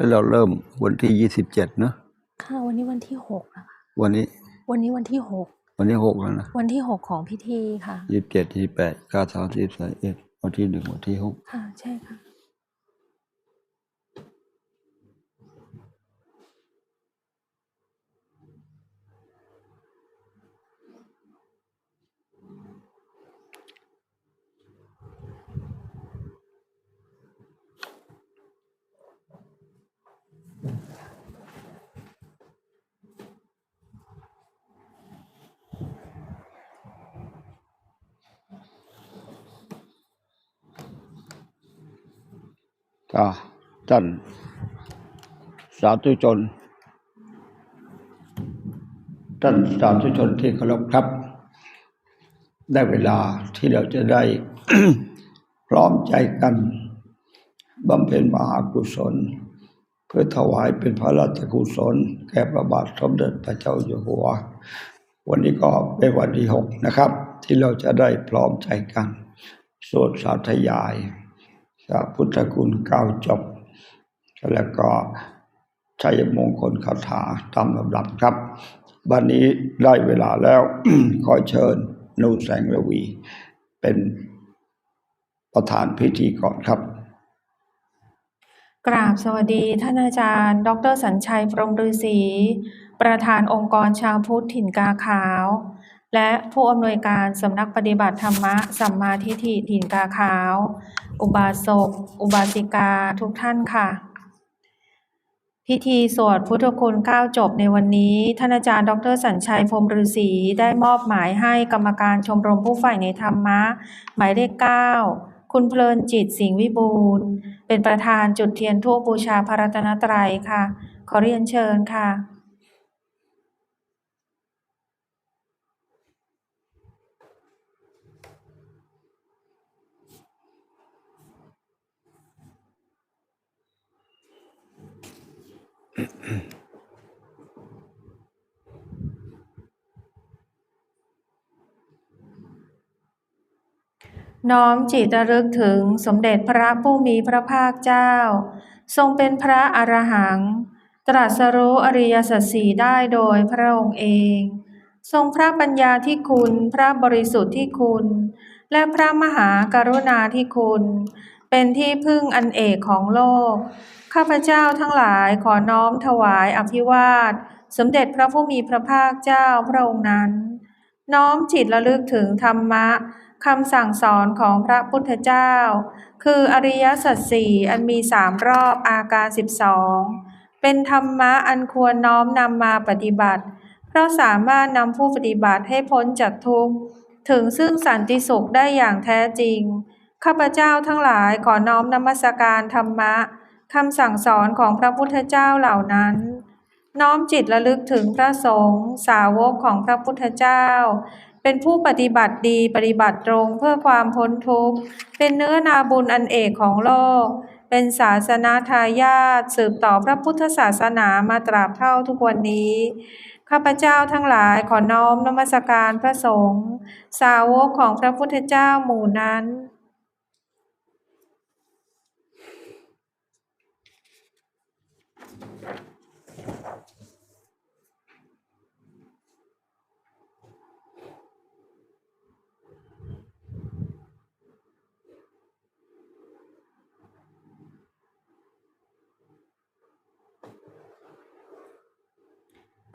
แล้วเราเริ่มวันที่ยี่สิบเจ็ดเนอะค่ะวันนี้วันที่หกนะคะวันนี้ วันนี้วันที่หกวันที่หกแล้วนะวันที่หกของพิธีค่ะยี่สิบเจ็ดยี่สิบแปดเก้าสามสิบสามเอ็ดวันที่หนึ่งวันที่หกค่ะใช่ค่ะ ก็ท่านสาธุชน ท่านสาธุชนที่เคารพครับ ได้เวลาที่เราจะได้ พร้อมใจกันบำเพ็ญมหากุศล เพื่อถวายเป็นพระราชกุศล แก่พระบาทสมเด็จพระเจ้าอยู่หัว วันนี้ก็เป็นวันที่หกนะครับ ที่เราจะได้พร้อมใจกัน สวดสาธยาย พระพุทธคุณเก้าจบ แล้วก็ชัยมงคลคาถาตามลำดับครับบันนี้ได้เวลาแล้วขอเชิญนูแสงระวี เป็นประธานพิธีก่อนครับ กราบสวัสดีท่านอาจารย์ ดรสัญชัยพรหมฤาษีประธานองค์กรชาวพุทธถิ่นกาขาว และผู้อำนวยการสำนักปฏิบัติธรรมะสัมมาทิฏฐิถิ่นกาขาว อุบาสก อุบาสิกาทุกท่านค่ะ พิธีสวดพุทธคุณเก้าจบในวันนี้ ท่านอาจารย์ ดรสัญชัยพรมฤาษีได้มอบหมายให้กรรมการชมรมผู้ใฝ่ในธรรมะ หมายเลขเก้าคุณเพลินจิตสิงห์วิบูลย์เป็นประธานจุดเทียนทูปบูชาพระรัตนตรัยค่ะ ขอเรียนเชิญค่ะ น้อมจิตระลึกถึงสมเด็จพระผู้มีพระภาคเจ้า ทรงเป็นพระอรหัง ตรัสรู้อริยสัจสี่ได้โดยพระองค์เอง ทรงพระปัญญาที่คุณ พระบริสุทธิ์ที่คุณ และพระมหากรุณาที่คุณ เป็นที่พึ่งอันเอกของโลก ข้าพเจ้าทั้งหลายขอน้อมถวายอภิวาท สมเด็จพระผู้มีพระภาคเจ้าพระองค์นั้น น้อมจิตระลึกถึงธรรมะคำสั่งสอนของพระพุทธเจ้า คืออริยสัจสี่อันมีสามรอบอาการสิบสองเป็นธรรมะอันควรน้อมนำมาปฏิบัติ เพราะสามารถนำผู้ปฏิบัติให้พ้นจากทุกข์ ถึงซึ่งสันติสุขได้อย่างแท้จริง ข้าพเจ้าทั้งหลายขอน้อมนมัสการธรรมะคำสั่งสอนของพระพุทธเจ้าเหล่านั้น น้อมจิตระลึกถึงพระสงฆ์สาวกของพระพุทธเจ้า เป็นผู้ปฏิบัติดีปฏิบัติตรงเพื่อความพ้นทุกข์ เป็นเนื้อนาบุญอันเอกของโลก เป็นศาสนาทายาทสืบต่อพระพุทธศาสนามาตราบเท่าทุกวันนี้ข้าพเจ้าทั้งหลายขอน้อมนมัสการพระสงฆ์สาวกของพระพุทธเจ้าหมู่นั้น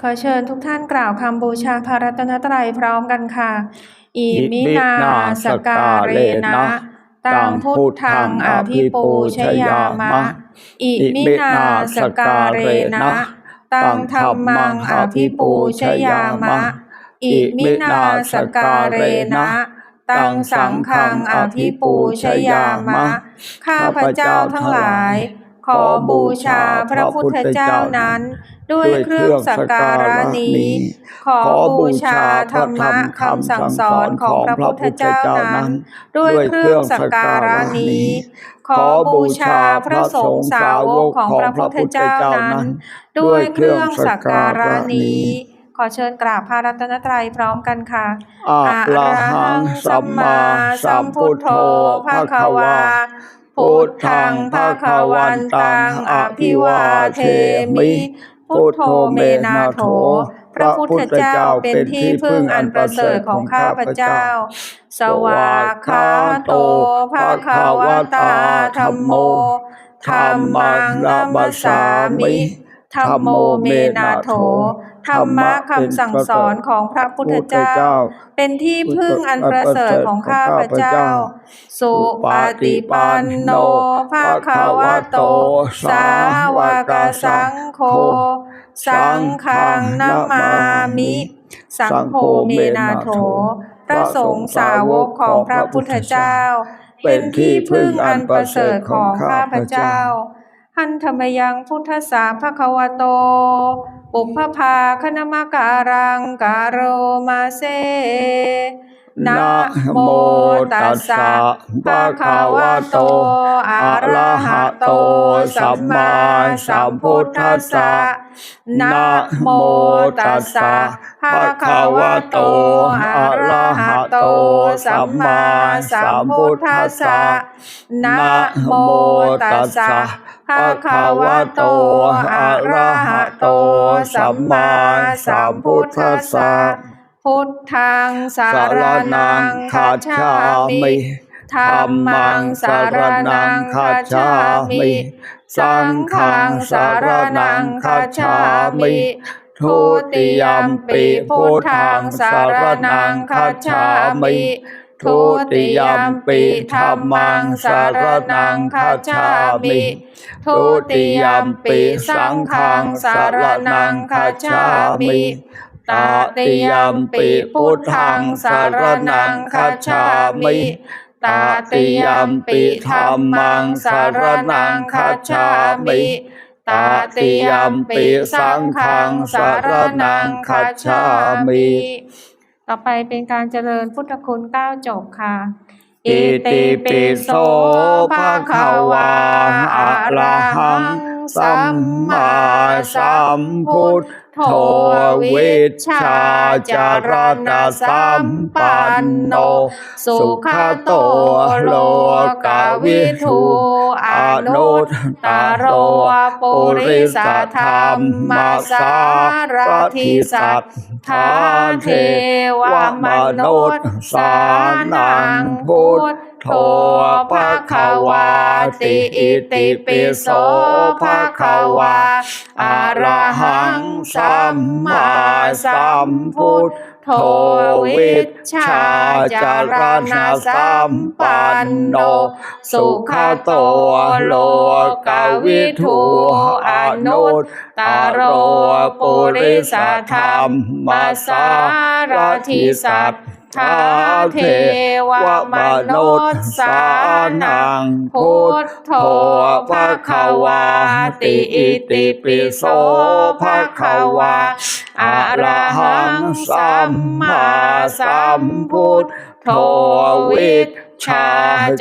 ขอเชิญทุกท่านกล่าวคำบูชาพระรัตนตรัยพร้อมกันค่ะ อิมินาสการเรนะตังพุทธังอภิปูชยามะ อิมินาสการเรนะ ตังธรรมังอภิปูชยามะ อิมินาสการเรนะ ตังสังฆังอภิปูชยามะ ข้าพเจ้าทั้งหลาย ขอบูชาพระพุทธเจ้านั้น ด้วยเครื่องสักการะนี้ ขอบูชาธรรมะคำสั่งสอนของพระพุทธเจ้านั้น ด้วยเครื่องสักการะนี้ ขอบูชาพระสงฆ์สาวกของพระพุทธเจ้านั้น ด้วยเครื่องสักการะนี้ขอเชิญกราบพระรัตนตรัยพร้อมกันค่ะอะระหังสัมมาสัมพุทโธภะคะวา พุทธังภะควันตังอภิวาเทมิ พุทโธเมนาโถ พระพุทธเจ้าเป็นที่พึ่งอันประเสริฐของข้าพเจ้า สวากขาโตภะคะวตาธัมโมธัมมังนัมสามิธัมโมเมนาโถ ธรรมะคำสั่งสอนของพระพุทธเจ้า เป็นที่พึ่งอันประเสริฐของข้าพเจ้า สุปฏิปันโนภะคะวะโต สาวกสังโฆสังฆังนามามิ สังโฆเมนาโถ พระสงฆ์สาวกของพระพุทธเจ้า เป็นที่พึ่งอันประเสริฐของข้าพเจ้าหันธรรมยังพุทธสาภควโต ปุพพาคณมการังการโรมาเซนะโมตัสสะปะคาวะโต อะระหะโต สัมมาสัมพุทธัสสะนะโมตัสสะ ภะคะวะโตอะระหะโต สัมมาสัมพุทธัสสะนะโมตัสสะภะคะวะโตอะระหะโต สัมมาสัมพุทธัสสะพุทธังสารนังคาชามิธัมมังสารนังคาชามิ สังฆังสารนังคาชามิ ทุติยมปิพุทธังสารนังคาชามิทุติยมปิธัมมังสารนังคาชามิทุติยมปิสังฆังสารนังคาชามิตติยมปิพุทธังสารนังคาชามิตติยมปิธัมมังสารนังคาชามิ ตติยมปิสังฆังสารนังคาชามิต่อไปเป็นการเจริญพุทธคุณเก้าจบค่ะ อิติปิโสภะคะวาอะระหังสัมมาสัมพุทโธวิชชาจารณะสัมปันโน สุขโตโลกวิทูอ นุตตโรปุริสธรรมสารทิสัทธาเทวมนุษย์สานังพุทโธภะคะวาติอิติปิโสภะคะวาอะระหังสัมมาสัมพุทธ โธวิชชาจารณะสัมปันโน สุขโตโลกวิทูอนุตตโรปุริสธรรมสารทิสัทธาเทวมนุษย์สานังพุทโธภะคะวาติอิติปิโสภะคะวา อะระหังสัมมาสัมพุทโธวิชชา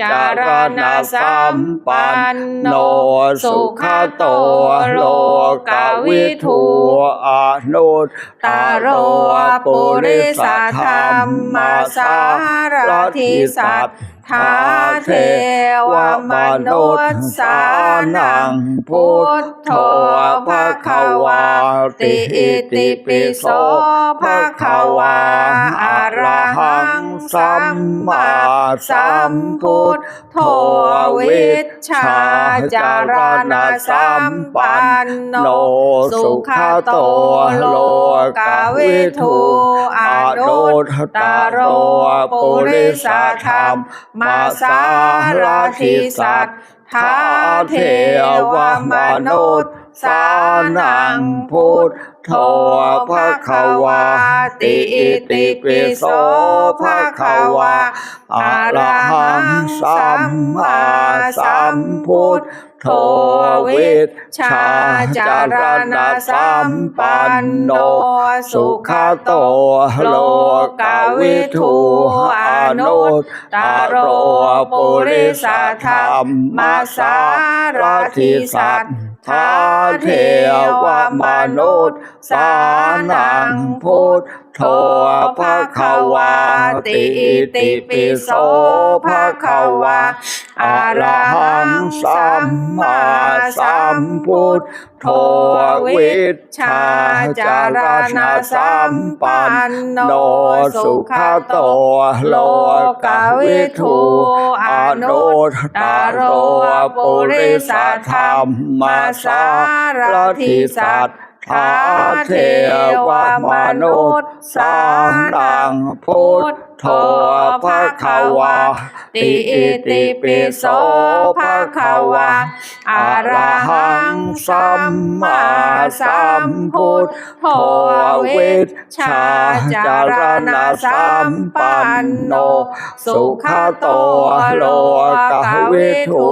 จารณะสัมปันโนสุขโตโลกาวิทูอนุตตโรปุริสธรรมสารทิสัต ทาเทวมนุษย์สานังพุทโธภะคะวาติอิติปิโสภะคะวาอะระหังสัมมาสัมพุทโธวิชชาจารณะสัมปันโนสุขโตโลกาวิทูอนุตตโรปุริสธรรมมาสารทิสัทธาเทวมนุษย์สานังพุทธ โธภะคะวาติอิติปิโสภะคะวาอะระหังสัมมาสัมพุทโธวิชชาจารณะสัมปันโน สุขโตโลกาวิทูอนุตตโรปุริสธรรมมาสารทิสัต ทาเทวมนุษย์สานังพุทธ โธภะคะวาติอิติปิโสภะคะวาอะระหังสัมมาสัมพุทโธวิชชาจารณะสัมปันโนสุขโตโลกวิทูอนุตตโรปุริสธรรมมาสารทิสัต ถาเทวมนุษย์สานังพุทธ โธภะคะวาติอิติปิโสภะคะวาอะระหังสัมมาสัมพุทโธวิชชาจารณะสัมปันโน สุขโตโลกวิทู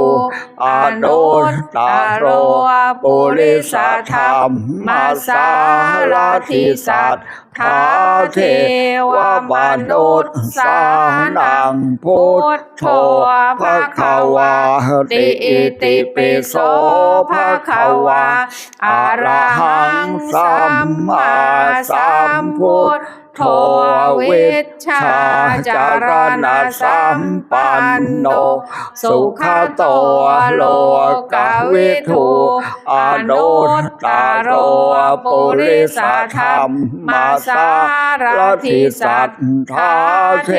อานุตตโรปุริสธรรมมาสารทิสัตคาเทวมนุษย์สานังพุทโธภะคะวาติอิติปิโสภะคะวาอะระหังสัมมาสัมพุทธ โธวิชชาจารณะสัมปันโน สุขโตโลกวิทูอนุตตโรปุริสธรรมมาสารทิสัตถาเท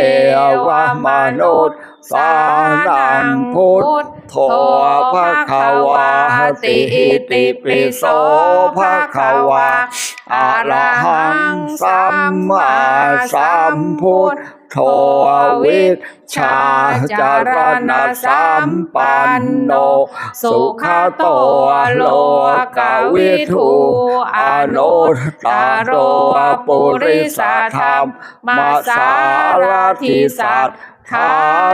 วมนุษย์สานังพุทธโธภะคะวาติอิติปิโสภะคะวา อะระหังสัมมาสัมพุทโธวิชชาจารณะสัมปันโน สุขโตโลกวิทูอนุตตโรปุริสธรรมมาสารทิสัตถา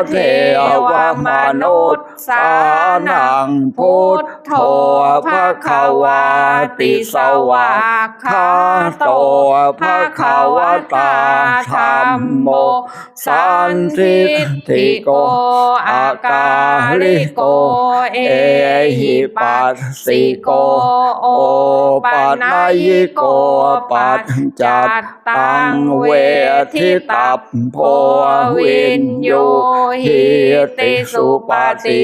เทวมนุษย์ สานังพุทโธภะคะวาติสวากาโตภะคะวตาธรรมโม สันทิติโกอากาลิโก เอหิปัสสิโก โอปัญญิโกปัจจัตตังเวทิตัพโพวินโยหิติสุปฏิ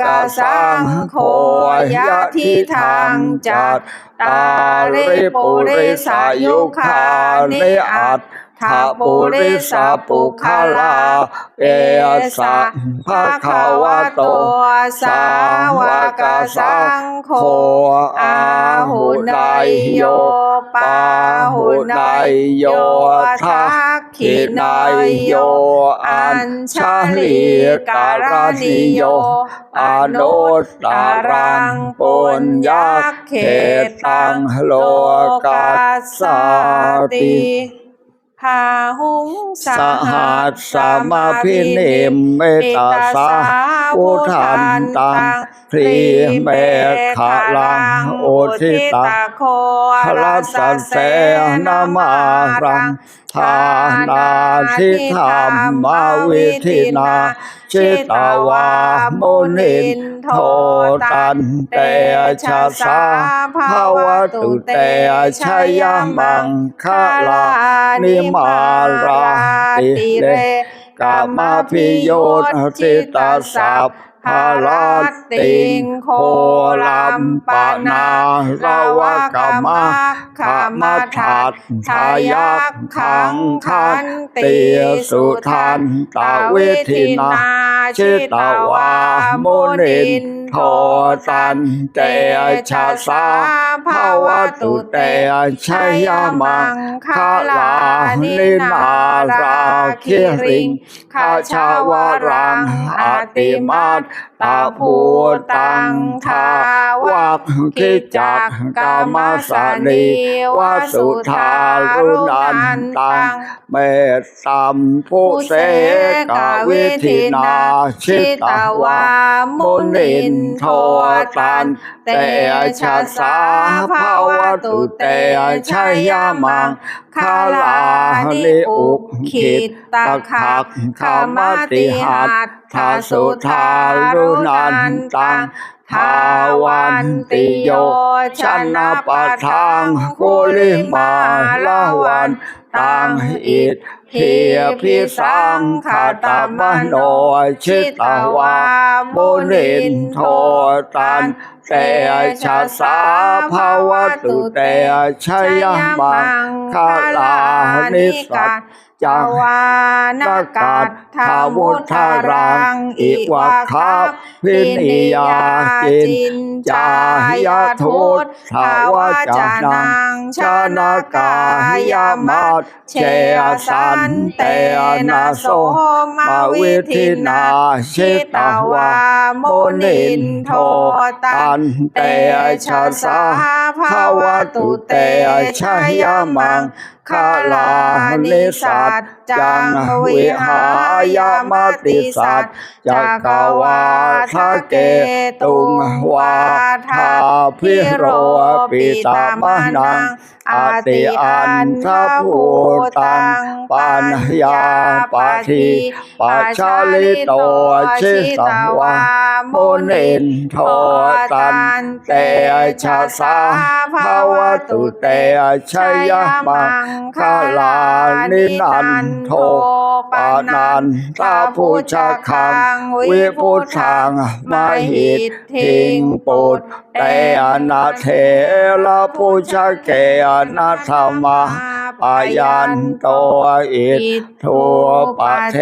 กสังโฆยะทิทางจัตตาริปุริสายุคานิอัตถาปุริสาปุคลาเอสะภะคะวะโตสาวกสังโฆอาหุนายโยปาหุนายโยทักขินายโยอัญชลีการณิโย อนุตตรังปุญญาเขตังโลกัสสาติพาหุงสหัสสมาพิเนมเมตตาสาอุทันตังพรีเมฆาลังโอทิตาโคพ ระสัสเสนามารังทานาทิธรรมาวิธินาชิตาวามุนินโทตันเตชะสาภาวตุเตชะยมังคลานิมาราติเรกามาพิโยติตาสัพ พาลาติงโคลัมปะนาราวกามาขมาทัดทายักขังคันตีสุทันตาวิธินาชิตาวามุนินโทตันเตชะสา ภาวตุเตชยมังคลานินาราคิริงขาชาวรังอาติมาตตาภูตังทาวะคิจักกามสานีวาสุทารุนันตังเมตตัมพุเสกวิธินาชิตาวามุ นินโทตันเตชะสาภาวตุเตชะยามังคาลาลิอุขิตตะขักขามติหัตทาสุทารุนันตังทาวันติโยชนะปะทังกุลิมาละวันตังอิท เพียพิสังขตมโนชิตาวามุนินโทตันเตชะสาภาวตุเตชยมังคาลานิสัจจังวานกัต ทาวุธารัง อิวะคับพินิยาจินจายาทุตทาวจานังชนากายามัตเชอสันเตนะโสมาวิธินาชิตาวามุนินโทตันเตชะสาภาวตุเตชะยามังคาลานิสัจจังวิหายามติสัจจักวาทะเกตุงวาทาพิโรปิตามนังอาติอันทภูตังปัญญาปะทิปัจชาลิโตชิตวามุนินโทตันเตชะสาภาวตุเตชยมังคาลานินันโท ปานันตาพุชะคัง วิพุชังมหิตทิงปุตเตอนาเทระพุชะเกอนาธรรมะปายันโตอิททัวปะเท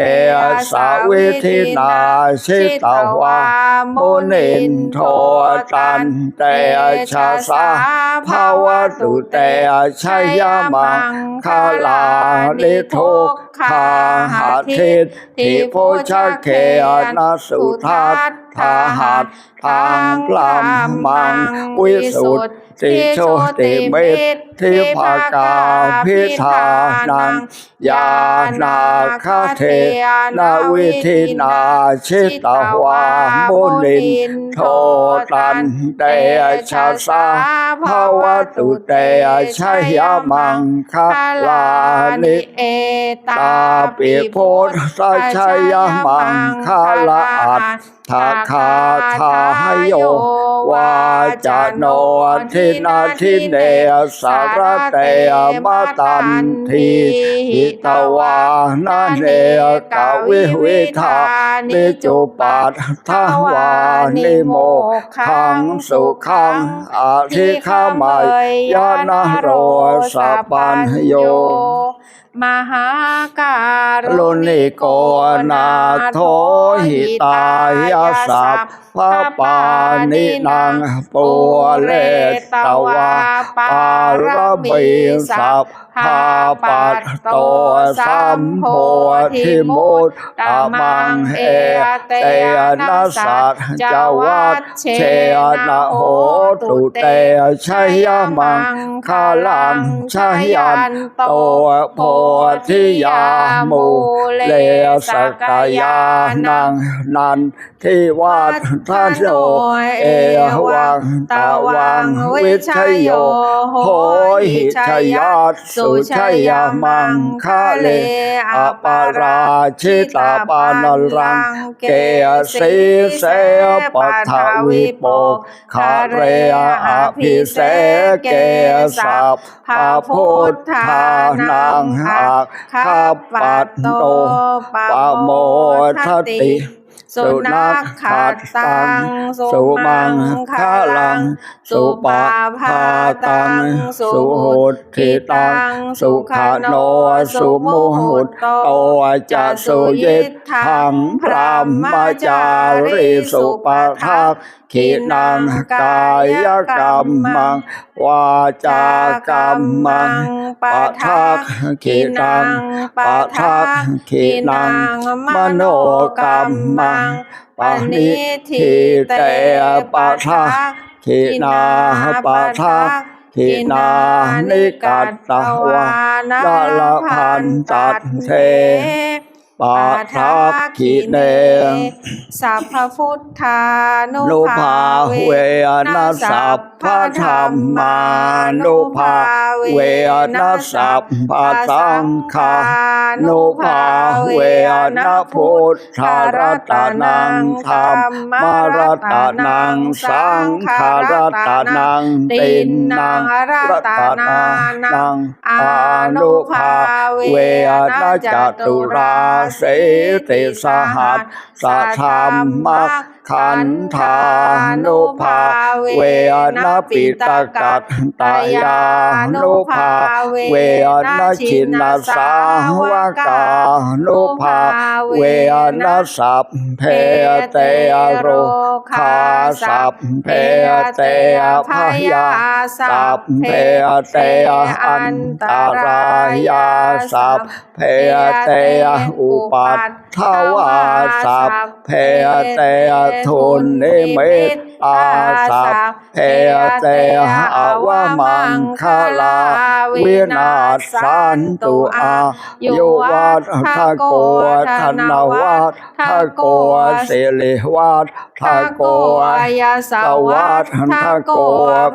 สาวิธินาชิตาวามุนินโทตันเตชะสาภาวตุเตชยมังคาลาลิทุก ขาหาทิตทิโพชะเคอนาสุทัตทาหัตทางกลามมังวิสุทธิ โชติเมตทิภากาพิธานังยานาคาเทนาวิธินาชิตาวามุนินโทตันเตชะสาภาวตุเตชยมังคาลานิเอตาปิโพธชยมังคาลาอัตทาคาทาโย วาจโนทินาทิเนสารเตมาตันทีหิตวานาเนกวิวิธานิจุปัตถวานิโมขังสุขังอธิขามายยานโรสปัญโยมหาการุลุนิโกนาโทหิตายาสัพ พะปานินังปัวเลตวาปารมีสัพ พาปัตโตสัมโพธิมุตตะมังเอเตนะสัจจวัตเชนะโหตุเตชัยมังคาลังชยันโตโพธิยามูเลสกยานังนันทิวัฒโนเอวังตะวังวิชยโยโหหิชยัสสุชยมังคาเลอปาราชิตาปานรัง เกสีเสปัทวิโปคาเรอภิเสเกสัพพะพุทธานังหักข้าปัตโตปโมทติ สุนัขขัดตัง สุมังคาลัง สุปาพาตัง สุหุดทิตัง สุขาโนสุมุหุตโตจะสุยิทธังพรหมจาริสุปาทักขินังกายกรรมังวาจากรรมังปะทักขินังปะทักขินังมโนกรรมัมังปานิทิเตปะทะทินาปะทะทินานิกัตตวานาลพันตัดเท ปะทะขีเนสัพพพุทธานุภาเวนัสสัพพธรรมานุภาเวนัสสัพพสังฆานุภาเวนะพุทธรัตนังธรรมารัตนังสังฆรัตนังตินนังรัตนานังอนุภาเวนะจตุราเสติสหัสสัทธรรมัก ขันธานุภาเวนะปิตกัตตายานุภาเวนะชินาสาวกานุภาเวนะสัพเพเตโรคาสัพเพเตพยาสัพเพเตอันตรายาสัพเพเตอุปัฏฐวาสัพ เพเตทุนนิมิตอาสัพเพเตอวมังคลา วินาสันตุอายุวัฏทะโกธนวัฏทะโกสิริวัฏทะโกยาสสวัฏทะโก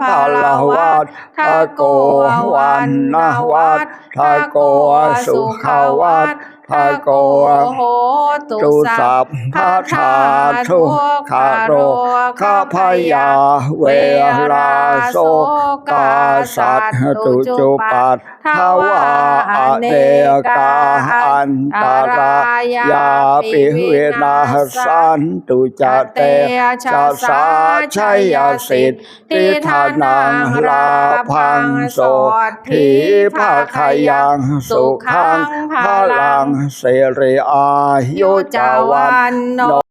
พาลวัฏทะโกวันนวัฏทะโกสุขวัฏ ทะโกโหตุสัพพะทาทุกขโรคาพยาเวลาโสกาสัตตุจุปัฏทวาอเนกาอันตรายาปิเวนาสันตุจเตจะสาชัยสิทธิทานังลาพังโสทีภาคายังสุขังพลังเสรีอาโยจาวันโน